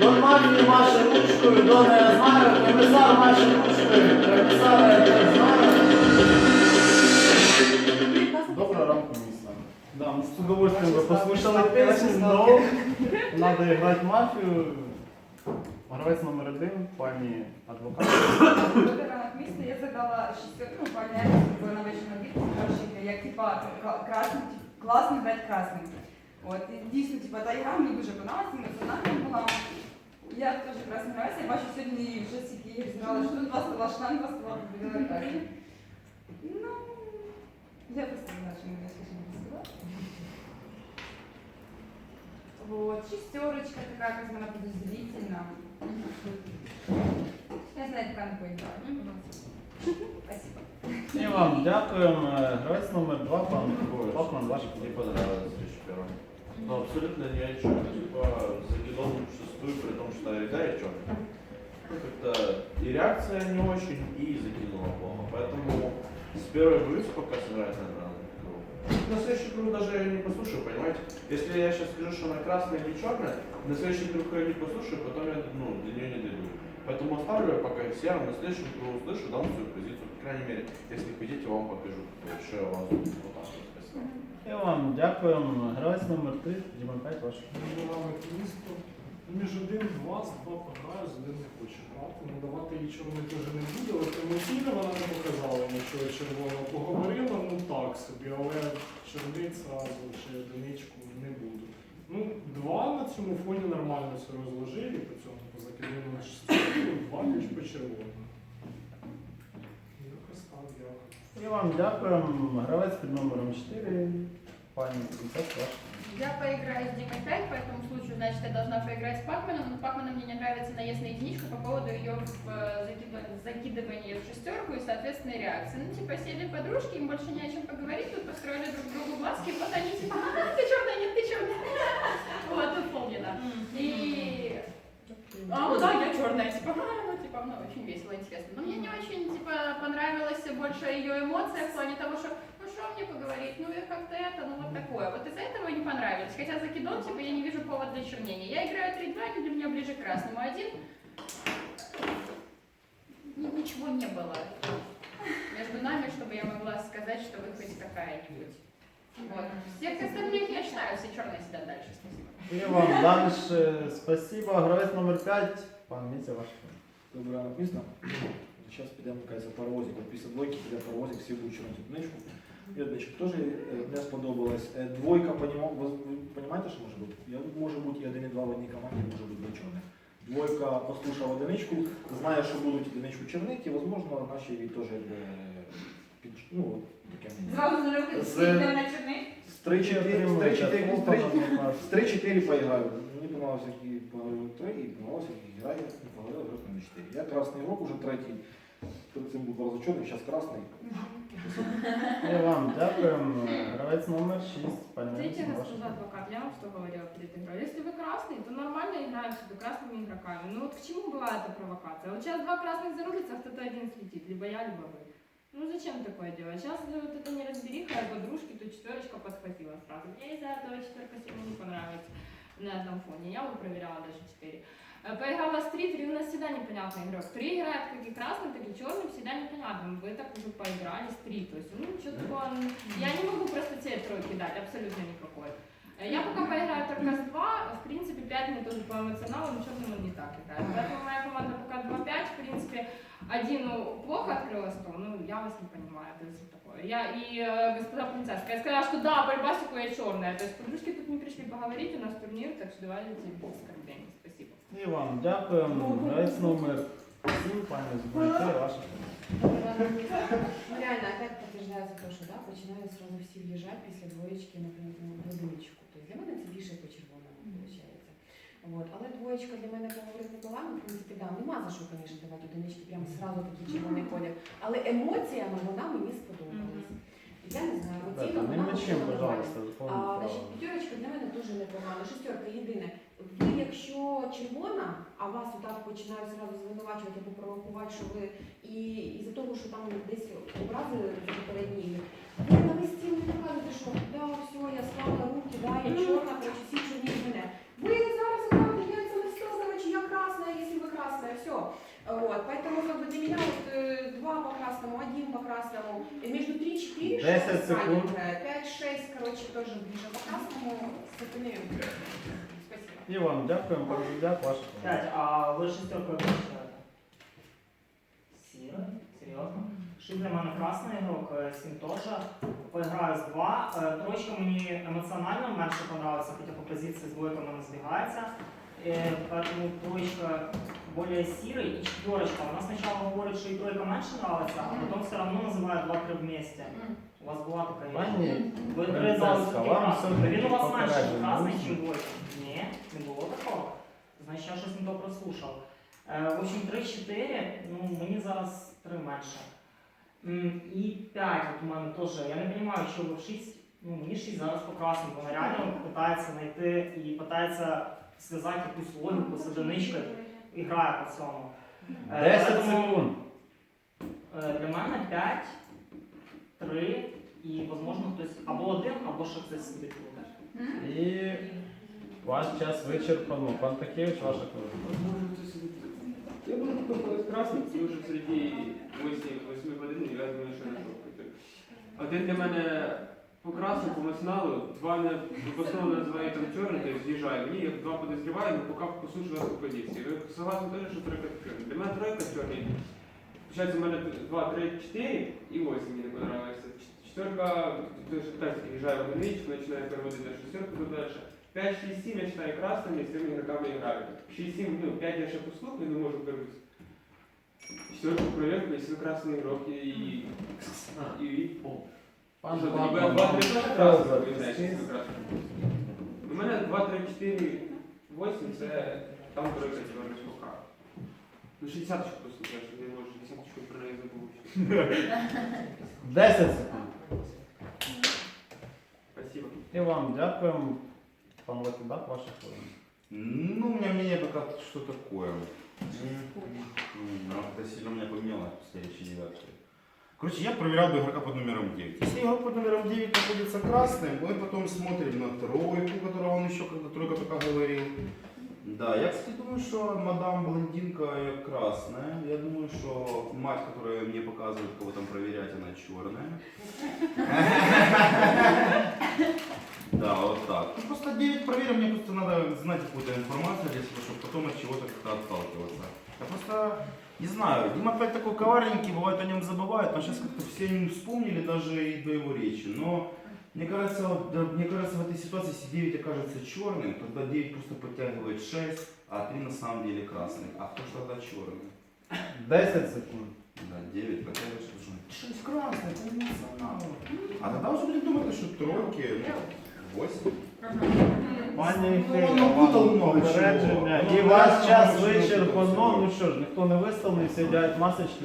Дон Мафії маше ручкою, Дон я знаю, комісар маше ручкою, комісар я знаю. Доброго ранку, місто. Да, мы с удовольствием бы послушали песню, но надо играть мафию. Гравець номер один, пані адвокат. Добрий ранок місто. Я задала шістерку, пані бо на вечір на бік, як типа к- красний, тип- класний бет красний. От, і дійсно, типа, та гра мені дуже подобалася, емоціональна була. Я теж красний гравець, я бачу сьогодні вже стільки ігор зіграла, що тут два стола шлем, два стола побідила красні. Ну, я просто не знаю, що мені ще не сказати. Вот, шестерочка такая, как она подозрительна. Я знаю, как она поиграла. Спасибо. І вам дякуємо. Гравець номер два, пан Пакман, ваш Не понравилось еще первое. Ну, абсолютно ни о чем. Типа, закидал шестую, при том, что да, и чё. Ну, как-то и реакция не очень, и закинула плохо. Поэтому с первой боюсь пока сыграть на на следующую игру даже я не послушаю, понимаете? Если я сейчас скажу, что она красная или черная, на следующую игру я не послушаю, потом я ну, до нее не дойду. Поэтому оставлю я пока все, а на следующую игру услышу, дам свою позицию. По крайней мере, если хотите, вам покажу, что я вас вот так вот спасибо. І вам дякуємо. Гравець номер три, Дімон 5 ваш. Мілами місто. Між один, з два пограю, з один не хоче грати. Ну давати їй чорний теж не буде, але емоційно вона не показала нічого червоного. Поговорила, ну так собі, але зразу ще одиничку не буду. Ну, два на цьому фоні нормально все розложили, по цьому по закидному на шестерку, два ніж по червоному. дякую. І вам дякуємо. Гравець під номером 4, пані 50 ваш. Я поиграю с Димой 5, по этому случаю, значит, я должна поиграть с Пакманом, но Пакману мне не нравится наезд на единичку по поводу ее закидывания в шестерку и, соответственно, реакции. Ну, типа, сели подружки, им больше не о чем поговорить, тут построили друг другу глазки, вот они типа, а, ты черная, нет, ты черная. Вот, тут полнина. И... А, ну да, я черная, типа, а, ну, типа, ну, очень весело, интересно. Но мне не очень, типа, понравилась больше ее эмоция в плане того, что, ну, что мне поговорить, ну, и как-то это, ну, вот такое. Вот из-за этого не понравилось. Хотя закидон, типа, я не вижу повод для чернения. Я играю 3-2, они для меня ближе к красному. Один, ни- ничего не было между нами, чтобы я могла сказать, что вы хоть какая-нибудь. Вот. Всех остальных я считаю, все черные сидят дальше. Спасибо. І вам далі. Спасибо. Гравець номер 5, пан Міця ваш. Добре ранок Місто. Зараз підемо кажеться, паровозик. От після двойки піде паровозик, всі будуть чорнити одиничку. І одиничку теж е, не сподобалось. Е, Двойка, понімав, ви розумієте, що може бути? Я може бути і один, і два в одній команді, може бути два чорних. Двойка послухав одиничку, знає, що будуть одиничку чернити, і, можливо, наші від теж е, під, ну, таке. Зразу зробити З- світло на чорний. З 3-4 з 3-4 з 3 3-4. з 3-4 поиграю. Мне понравилось, как и поговорил 3, и понравилось, как играю, и поговорил игрок номер 4. Я красный игрок уже третий. Перед цим був разочарований, сейчас красный. І вам дякуємо. Гравець номер 6, пані Смотрите, Міця ваш. госпожа адвокат, я вам что говорила перед игрой. Если вы красный, то нормально играем себе красными игроками. Ну вот к чему была эта провокация? Вот сейчас два красных зарубятся, а кто-то один слетит. Либо я, либо вы. Ну зачем такое делать? Сейчас вот это не разбериха, а подружки, то четверочка подхватила сразу. Мне из-за этого четверка сильно не понравится на этом фоне. Я вот проверяла даже четыре. Э, Поиграла с 3, 3 у нас всегда непонятный игрок. 3 играет как и красным, так и черным, всегда непонятно. Вы так уже поиграли с 3. То есть, ну, что-то такое, ну, Я не могу просто те тройки дать, абсолютно никакой. Э, Я пока поиграю только с 2, в принципе, 5 мне тоже по эмоционалу, но черным он не так играет. Поэтому моя команда пока 2-5, в принципе, один ну, плохо открыла стол, ну, я вас не понимаю, это что такое. Я и э, господа полицейская, я сказала, что да, борьба я черная, то есть подружки тут не пришли поговорить, у нас турнир, так что давайте без оскорблений, спасибо. І вам дякуємо. Гравець номер 7, пані Зубанки, ваша. Ну реально, опять подтверждается то, що да, починають сразу всі в'їжджати після двоєчки, наприклад, на одиничку. Тобто для мене це більше по червоному виходить. Вот. Але двоєчка для мене поговорити Миколаївна, в принципі, да, нема за що, звісно, давати одинички, прямо сразу такі червоні ходять. Але емоціями вона мені сподобалась. Я не знаю, Да, оцінок там мечем, пожалуйста, А, значить, п'ятерочка для мене дуже непогана. Шестерка єдине. Ви, якщо червона, а вас отак починають зразу звинувачувати або провокувати, що ви і, і за того, що там десь образили попередні, ігри, ви на весь стіл не доказуєте, що да, все, я слава руки, да, я ну, чорна, хоч всі чорні з мене. Ви зараз отак, я це не сказала, чи я красна, якщо ви красна, все вот поэтому как бы для меня вот э, два по красному, один по красному, и между 3-4 10 секунд. 5-6, короче, тоже ближе по красному, с. Спасибо. І вам дякуємо, ваша команда. Пять, а ви шестеркою починаєте? Сіре? Серйозно? Шість для мене красний ігрок, е, сім теж. Поіграю з два. Е, Троєчка мені емоціонально менше подобається, хоча по позиції з двойкою мене збігається. Е, Поэтому троечка более сирый и четверочка. Она сначала говорит, что и тройка меньше нравится, а потом все равно называет два-три вместе. У вас была такая Пані Ви принцеска, передали такий вам красний. все-таки Він у вас менше попереджено. красний, ніж двойка. Ні, не було такого. Значить, я щось не то прослушав. Е, в общем, 3-4, ну мені зараз 3 менше. М, І 5 от у мене теж. Я не розумію, що ви в 6, ну мені 6 зараз по красному, бо вона реально питається знайти і питається зв'язати якусь логіку з одиничкою і грає по цьому. Е, 10 секунд. е, Для мене 5, 3 і, можливо, хтось або один, або ще хтось собі буде. І ваш час вичерпано. Пан Такевич, ваша команда. Я буду попробовать красный, тому що серед 8 годин я думаю, що не жовтий. Один для мене по красному, по масіналу, два не в основному називають там чорний, тобто з'їжджає. Мені як два подозріваю, але поки послушаю вас по позиції. Ви согласні теж, що тройка чорний. Для мене тройка чорний. Получается, у мене 2, 3, 4 і 8 мені не понравилось. Четверка, то есть так, езжаю в одиничку, начинаю переводить на шестерку дальше. 5, 6, 7 я считаю красными, с теми игроками играю. 6, 7, ну, 5 я ще послухаю, не можу перебити. Четверку проверку, если вы красный игрок и... и, и Пан Що, Папа, тоді 2, 3, 4 хто красний, за ви знаєте, шість? що красний. У мене 2, 3, 4, 8, це там тройка чорних рука. Ну, 60 просто кажу, я можу 60 про неї забув. 10 секунд. Спасибо. І вам дякуємо. Пан Лакідак, ваша хвилина. Ну, у меня мнение пока что такое. М, Оно как-то сильно меня поменяло с следующей девяткой. Короче, я проверял бы игрока под номером 9. Если игрок под номером 9 находится красным, мы потом смотрим на тройку, которую он еще когда тройка только говорил. Да, я, кстати, думаю, что мадам блондинка э, красная. Я думаю, что мать, которая мне показывает, кого там проверять, она черная. Да, вот так. Ну, просто 9 проверим, мне просто надо знать какую-то информацию для себя, чтобы потом от чего-то как-то отталкиваться. Я просто не знаю, Дима опять такой коварненький, бывает о нем забывают, но сейчас как-то все не вспомнили даже и до его речи. Но мне кажется, да, мне кажется, в этой ситуации, если 9 окажется черным, тогда 9 просто подтягивает 6, а 3 на самом деле красный. А кто же тогда черный? 10 секунд. Да, 9 подтягивает 6. 6 красный, это не национал. А тогда уже будем думать, что тройки, ну, 8. Пані Ну, вам попередження. І ваш час вичерпано. Ну що ж, ніхто не виставлений, всі масочки.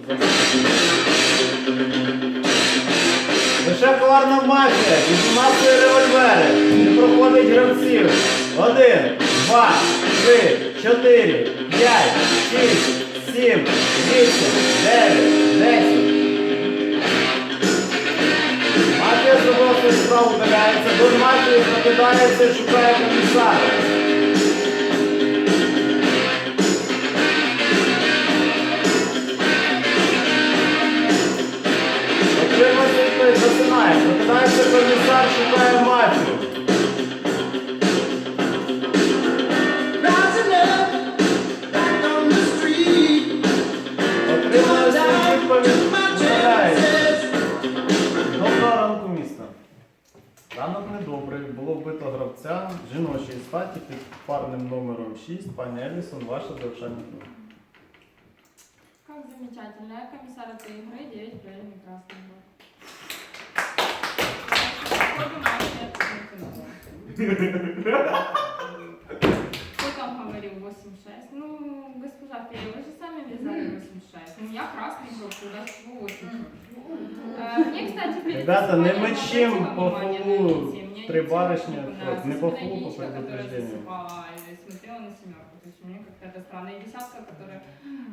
Лише коварна мафія, піднімати револьвери, не проходить гравців. Один, два, три, чотири, п'ять, шість, сім, вісім, дев'ять, зробила знову до мафії прокидається шукає комісара. Отримує відповідь, засинає. Прокидається комісар, шукає мафію. Ранок недобрий. Було вбито гравця жіночої статі під парним номером 6. Пані Елісон, ваша завершальна книга. Как замечательно. Я комиссар этой игры, 9 проверенный красный был. Кто там говорил 8-6? Ну, госпожа Фея, вы же сами вязали 8-6. Ну, я красный игрок, туда чего 8 Мне, кстати, перед Ребята, не фестивалем мочим обратила по внимание на фолу эти. Мне три эти барышни, очень вот, понравились. не по Особенно фолу, по единичка, которая предупреждению. засыпала и смотрела на семерку. То есть мне как-то это странно. И десятка, которая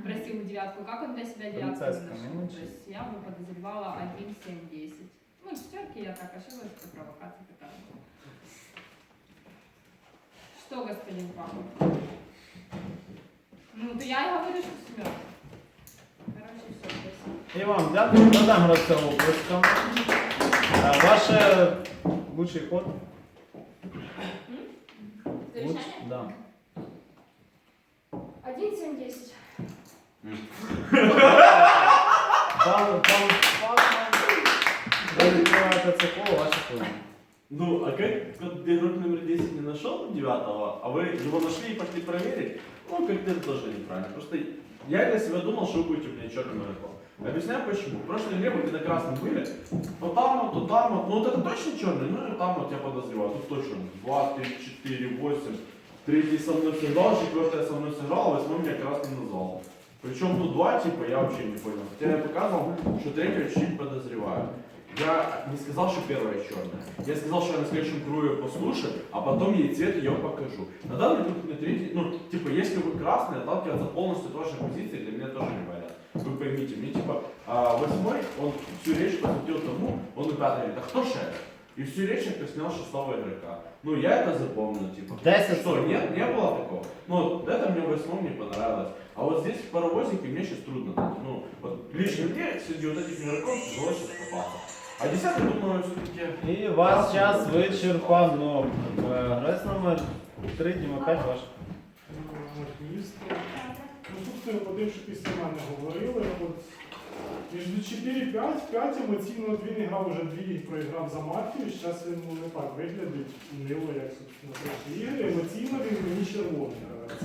просила девятку. Как он для себя девятку Принцесска, нашел? ну, То есть я бы подозревала 1, 7, 10. Ну, четверки я так ошиблась, что провокация такая. была. Что, господин папа? Ну, то я и говорю, что семерка. Короче, І вам дякую, додам гравця оплеском. Е, Ваше лучший ход? Луч- Завещание? Да. 1, 7, 10. Пан, пан Пакман. Ви відкриваєте це коло, ваші хвилини. Ну, а как вот игрок номер 10 не нашел девятого, а вы его нашли и пошли проверить? Ну, как-то это тоже неправильно. Просто я для себя думал, что вы будете у меня черным игроком. Объясняю почему. В прошлой игре вы когда красным были, то там вот, то там вот. Ну, вот это точно черный, ну и там вот я подозреваю. Тут точно 2, 3, 4, 8. Третий со мной сыграл, четвертая со мной сыграла, восьмой меня красным назвал. Причем тут два типа, я вообще не понял. Хотя я показывал, что третьего чуть-чуть подозреваю. Я не сказал, что первая черная. Я сказал, что я на следующем кругу ее послушаю, а потом ей цвет ее покажу. На данный момент на третий, ну, типа, если вы красный, отталкиваться полностью вашей позиции для меня тоже не вариант. Вы поймите, мне типа а, восьмой, он всю речь посвятил тому, он на пятый говорит, а кто шеф? И всю речь я снял шестого игрока. Ну, я это запомнил, типа. 10 Что, секунд. нет, не было такого. Ну, вот это мне в восьмом не понравилось. А вот здесь в паровозике мне сейчас трудно. Ну, вот лично мне среди вот этих игроков тяжело сейчас попасться. А десятый, думаю, все-таки... І ваш час вичерпано. Е, Гравець номер 3, Діма 5, ваш. Місто. Ну, що після мене говорили. От, між 4-5, 5 емоційно от він грав вже дві, проіграв за Матію, зараз він ну, не так виглядить, унило, як собственно перші ігри. Емоційно він мені червоний гравець.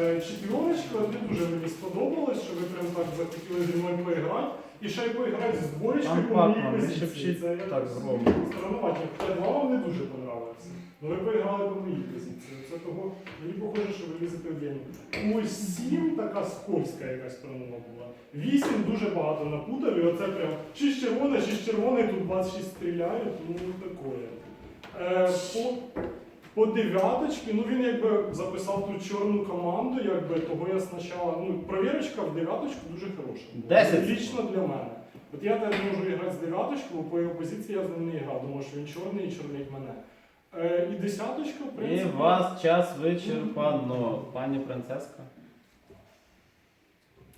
Е, Четверочка не дуже мені сподобалось, що ви прям так захотіли зі мною поіграти. І ще й поіграти з двоєчкою по моїй не позиції. шепчіть Це так громко. Странувати. Хоча два вам не дуже понравилося. Ну ви поіграли по моїй позиції. Це того, мені похоже, що ви лізете в гені. Ось сім така скользька якась пронова була. Вісім дуже багато напутав, і оце прям шість червоне, шість червоне, тут 26 стріляють, ну такое. Е, по, по дев'яточці, ну він якби записав ту чорну команду, якби того я спочатку. Ну, провірочка в дев'яточку дуже хороша. була. 10 Лічно для мене. От я теж можу грати з дев'яточкою, бо по його позиції я з ним не грав, тому що він чорний і чорнить мене. Е, і десяточка, в І принципі. вас час вичерпано. Пані Францеска.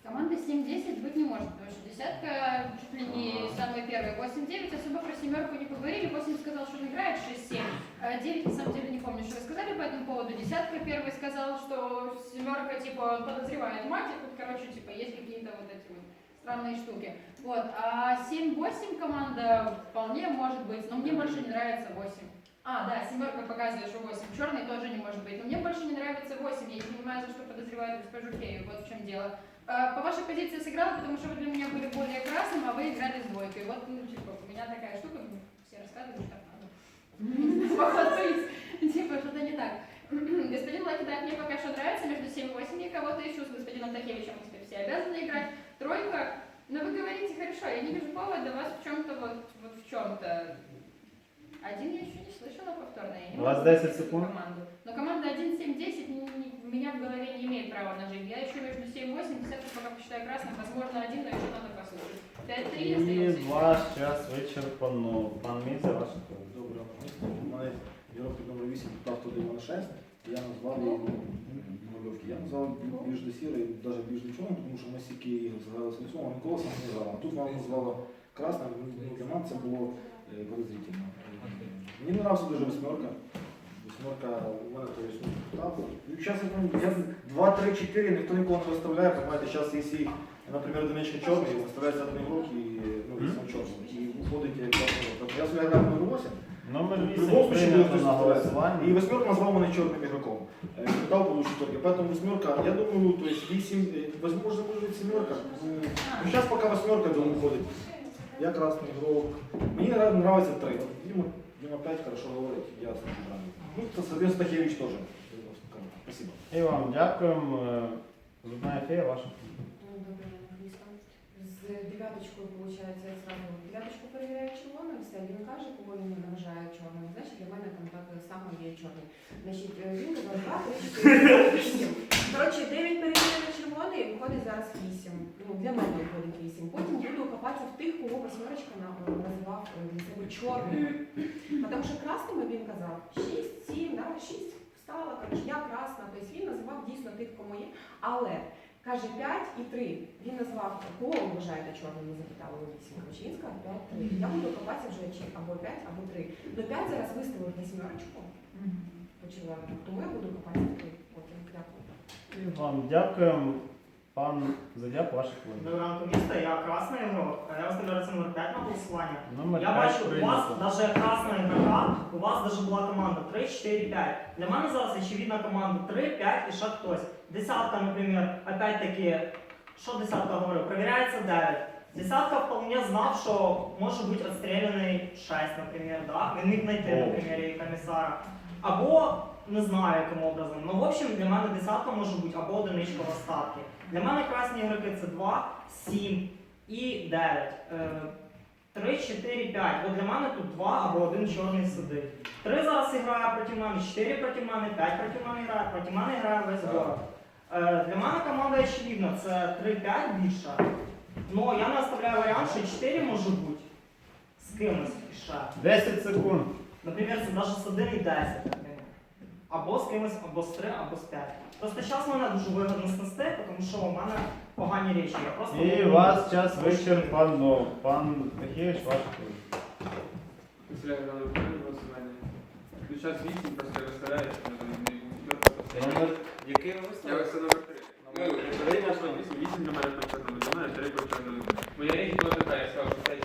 Команда 7-10 быть не может, потому что десятка чуть ли не самый первый. 8-9 особо про семерку не поговорили. 8 сказал, что он играет 6-7. А 9 на самом деле не помню, что вы сказали по этому поводу. Десятка первый сказал, что семерка типа подозревает мать, и тут, короче, типа есть какие-то вот эти вот странные штуки. Вот. А 7-8 команда вполне может быть, но мне больше не нравится 8. А, да, семерка показывает, что 8. Черный тоже не может быть. Но мне больше не нравится 8. Я не понимаю, за что подозревают госпожу Фею. Вот в чем дело. А, По вашей позиции сыграла, потому что вы для меня были более красным, а вы играли с двойкой. Вот, ну, типа, у меня такая штука, все рассказывают, что так надо. Похватывать. Типа, что-то не так. Господин Лакидак мне пока что нравится, между 7 и 8 я кого-то ищу, с господином Тахевичем мы теперь все обязаны играть. Тройка, но вы говорите хорошо, я не вижу повода вас в чем-то вот, вот в чем-то. Один я еще не слышала повторно, я не У вас могу 10 найти секунд. команду. Но команда 1-7-10 не- не- меня в голове не имеет права на жизнь. Я еще между 7-8, десятку пока посчитаю красным, возможно один, но еще надо послушать. 5-3 І остается еще. ваш час вичерпано. Пан Мізя, ваш Добре, у мене ігрок під номер 8 питав туди мене 6, я назвав її нульовки. Я назвав більш до сірий, навіть більш до чорного, тому що ми стільки ігор згадали з лицом, а ніколи сам не грав. А тут вам назвала красним, ну, для мене це було е, подозрительно. Е, Мені не нравиться дуже восьмерка. Восьмерка у мене то есть, ну, так. Ну, Зараз я 2, 3, 4, ніхто нікого не виставляє, понимаете, зараз якщо, наприклад, одиничка чорний, виставляється один ігрок і ну, Мгм. сам чорний. І виходить як Тобто я собі грав номер 8, Номер в 8 любом случае прийнято будет на И голосування. восьмерка назвал меня черным игроком. Э, Дал было четверки. Поэтому восьмерка, я думаю, то есть 8, э, возможно, может быть семерка. Ну, сейчас пока восьмерка, думаю, ходит. Я красный игрок. Мне нрав- нравится три. Вот Дима, Дима опять хорошо говорит, я слышу правильно. Ну, то, соответственно, Тахевич тоже. Спасибо. І вам дякуємо. Е, Зубна фея ваша. Добре, З дев'яточкою, виходить, я зразу дев'яточку перевіряю червоним, все, він каже, кого він не вважає чорним. Значить, для мене там так само є чорний. Значить, він казав 2, 3, 4, 8. Коротше, 9 перевіряє червоний, виходить зараз 8. Ну, для мене виходить 8. Потім буду копатися в тих, кого восьмерочка називав е, для себе чорним. Тому що красними він казав 6, 7, да, 6 встала, коротше, я красна. Тобто він називав дійсно тих, кому є. Але Каже 5 і 3. Він назвав, кого ви вважаєте чорним, ми запитали у вісімка. Учинська 5, 3. Я буду копатися вже чи або 5, або 3. Ну 5 зараз виставив на сімерочку по тому я буду копатися 3. Потім дякую. І вам дякуємо. Пан Задя, ваші хвилини. Доброго ранку міста, я красний ігрок, я розставляю це номер 5 на голосування. Номер Я 5 бачу, у вас прийнято. навіть красна ігрока, у вас навіть була команда 3, 4, 5. Для мене зараз очевидна команда 3, 5 і ще хтось. Десятка, наприклад, опять-таки, що десятка говорю, проверяється 9. Десятка вполне знав, що може бути розстріляний 6, наприклад, да? Він міг знайти, О. на примірі комісара. Або не знаю яким образом. Ну, в общем, для мене десятка може бути або одиничка в остатки. Для мене красні ігроки це 2, 7 і 9. Е, 3, 4, 5. От для мене тут 2 або один чорний сидить. 3 зараз грає проти мене, 4 проти мене, 5 проти мене грає, проти мене грає весь город. Е, Для мене команда очевидна, це 3-5 більше. Ну я не оставляю варіант, що 4 може бути з кимось ще. 10 секунд. Наприклад, це навіть з 1 і 10, наприклад. Або з кимось, або з 3, або з 5. Просто час мене дуже вигодно снести, тому що у мене погані речі. Я просто І можу- вас час вичерпано. Пан Тахєвич, ваші хвилини. Після голосування. Ну, зараз вісім, просто розставляється. Номер Який ви Я це номер три. Ну, вісім для мене почерпнули, для мене три почерпнули. Моя річ була така, я сказав, що це